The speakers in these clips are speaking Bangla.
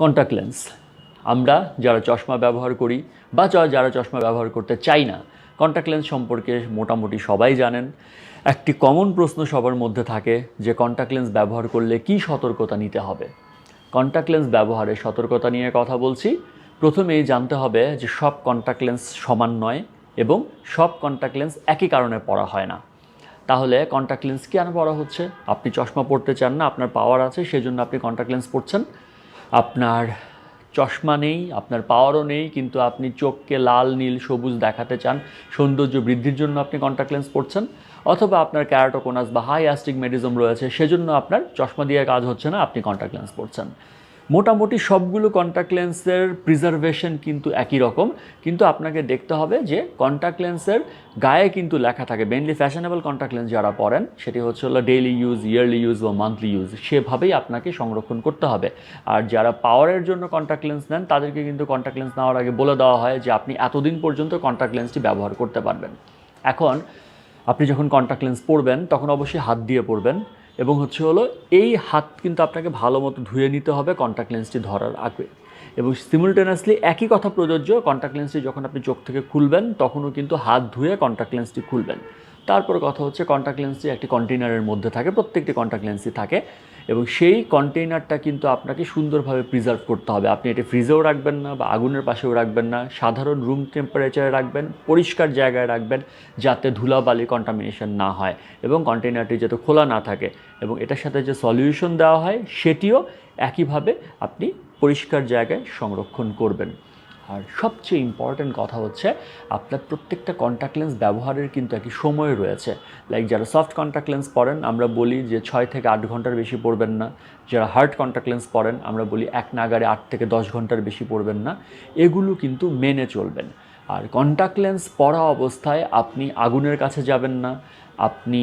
কন্ট্যাক্ট লেন্স আমরা যারা চশমা ব্যবহার করি বা যারা চশমা ব্যবহার করতে চাই না কন্ট্যাক্ট লেন্স সম্পর্কে মোটামুটি সবাই জানেন। একটি কমন প্রশ্ন সবার মধ্যে থাকে যে কন্ট্যাক্ট লেন্স ব্যবহার করলে কী সতর্কতা নিতে হবে? কন্ট্যাক্ট লেন্স ব্যবহারের সতর্কতা নিয়ে কথা বলছি। প্রথমেই জানতে হবে যে সব কন্ট্যাক্ট লেন্স সমান নয় এবং সব কন্ট্যাক্ট লেন্স একই কারণে পড়া হয় না। তাহলে কন্ট্যাক্ট লেন্স কেন পড়া হচ্ছে? আপনি চশমা পড়তে চান না, আপনার পাওয়ার আছে, সেজন্য আপনি কন্ট্যাক্ট লেন্স পরছেন আপনার চশমা নেই, আপনার পাওয়ারও নেই, কিন্তু আপনি চোখকে লাল, নীল, সবুজ দেখাতে চান, সৌন্দর্য বৃদ্ধির জন্য আপনি কন্ট্যাক্ট লেন্স পরছেন, অথবা আপনার ক্যারাটোকোনাস বা হাই অ্যাস্টিক মেডিজম রয়েছে, সেজন্য আপনার চশমা দিয়ে কাজ হচ্ছে না, আপনি কন্ট্যাক্ট লেন্স পরছেন। মোটামুটি সবগুলো কন্ট্যাক্ট লেন্সের প্রিজারভেশন কিন্তু একই রকম। কিন্তু আপনাকে দেখতে হবে যে কন্ট্যাক্ট লেন্সের গায়ে কিন্তু লেখা থাকে মেনলি ফ্যাশনেবল কন্ট্যাক্ট লেন্স যারা পরেন, সেটি হচ্ছে হলো ডেইলি ইউজ ইয়ারলি ইউজ বা মান্থলি ইউজ সেভাবেই আপনাকে সংরক্ষণ করতে হবে। আর যারা পাওয়ারের জন্য কন্ট্যাক্ট লেন্স নেন, তাদেরকে কিন্তু কন্ট্যাক্ট লেন্স নেওয়ার আগে বলে দেওয়া হয় যে আপনি এতদিন পর্যন্ত কন্ট্যাক্ট লেন্সটি ব্যবহার করতে পারবেন। এখন আপনি যখন কন্ট্যাক্ট লেন্স পরবেন, তখন অবশ্যই হাত দিয়ে পরবেন। এবং হচ্ছে হলো এই হাত কিন্তু আপনাকে ভালো মতো ধুয়ে নিতে হবে কন্ট্যাক্ট লেন্সটি ধরার আগে। এবং সিমুলটেনাসলি একই কথা প্রযোজ্য কন্ট্যাক্ট লেন্সটি যখন আপনি চোখ থেকে খুলবেন, তখনও কিন্তু হাত ধুয়ে কন্ট্যাক্ট লেন্সটি খুলবেন। তারপর কথা হচ্ছে কন্ট্যাক্ট লেন্সটি একটি কন্টেনারের মধ্যে থাকে, প্রত্যেকটি কন্ট্যাক্ট লেন্সই থাকে। এবং সেই কন্টেইনারটা কিন্তু আপনাকে সুন্দরভাবে প্রিজার্ভ করতে হবে। আপনি এটি ফ্রিজেও রাখবেন না বা আগুনের পাশেও রাখবেন না। সাধারণ রুম টেম্পারেচারে রাখবেন, পরিষ্কার জায়গায় রাখবেন যাতে ধুলাবালি কন্টামিনেশন না হয় এবং কন্টেইনারটি যাতে খোলা না থাকে এবং এটার সাথে যে সলিউশন দেওয়া হয়, সেটিও একইভাবে আপনি পরিষ্কার জায়গায় সংরক্ষণ করবেন। আর সবচেয়ে ইম্পর্ট্যান্ট কথা হচ্ছে, আপনার প্রত্যেকটা কন্ট্যাক্ট লেন্স ব্যবহারের কিন্তু একটি সময় রয়েছে। লাইক যারা সফট কন্ট্যাক্ট লেন্স পরেন, আমরা বলি যে ছয় থেকে আট ঘণ্টার বেশি পড়বেন না। যারা হার্ড কন্ট্যাক্ট লেন্স পরেন, আমরা বলি এক নাগারে আট থেকে দশ ঘণ্টার বেশি পড়বেন না। এগুলো কিন্তু মেনে চলবেন। আর কন্ট্যাক্ট লেন্স পরা অবস্থায় আপনি আগুনের কাছে যাবেন না, আপনি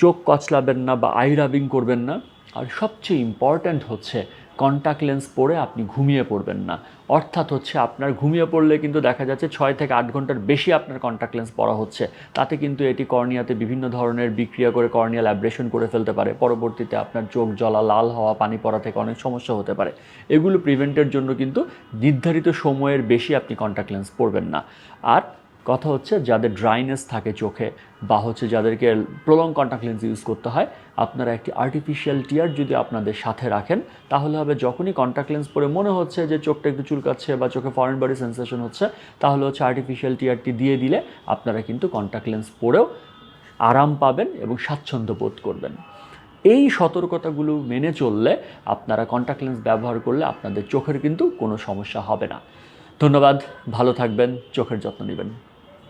চোখ কচলাবেন না বা আই রাবিং করবেন না। আর সবচেয়ে ইম্পর্ট্যান্ট হচ্ছে কন্ট্যাক্ট লেন্স পরে আপনি ঘুমিয়ে পড়বেন না। অর্থাৎ হচ্ছে আপনার ঘুমিয়ে পড়লে কিন্তু দেখা যাচ্ছে ছয় থেকে আট ঘণ্টার বেশি আপনার কন্ট্যাক্ট লেন্স পরা হচ্ছে। তাতে কিন্তু এটি কর্নিয়াতে বিভিন্ন ধরনের বিক্রিয়া করে কর্নিয়াল অ্যাব্রেশন করে ফেলতে পারে। পরবর্তীতে আপনার চোখ জ্বলা, লাল হওয়া, পানি পড়া থেকে অনেক সমস্যা হতে পারে। এগুলো প্রিভেন্টের জন্য কিন্তু নির্ধারিত সময়ের বেশি আপনি কন্ট্যাক্ট লেন্স পরবেন না। আর কথা হচ্ছে যাদের ড্রাইনেস থাকে চোখে বা হচ্ছে যাদেরকে প্রলং কন্ট্যাক্ট লেন্স ইউজ করতে হয়, আপনারা একটি আর্টিফিশিয়াল টিয়ার যদি আপনাদের সাথে রাখেন, তাহলে হবে যখনই কন্ট্যাক্ট লেন্স পরে মনে হচ্ছে যে চোখটা একটু চুলকাচ্ছে বা চোখে ফরেন বডি সেন্সেশন হচ্ছে, তাহলে হচ্ছে আর্টিফিশিয়াল টিয়ারটি দিয়ে দিলে আপনারা কিন্তু কন্ট্যাক্ট লেন্স পরেও আরাম পাবেন এবং স্বাচ্ছন্দ্য বোধ করবেন। এই সতর্কতাগুলো মেনে চললে আপনারা কন্ট্যাক্ট লেন্স ব্যবহার করলে আপনাদের চোখের কিন্তু কোনো সমস্যা হবে না। ধন্যবাদ, ভালো থাকবেন, চোখের যত্ন নেবেন।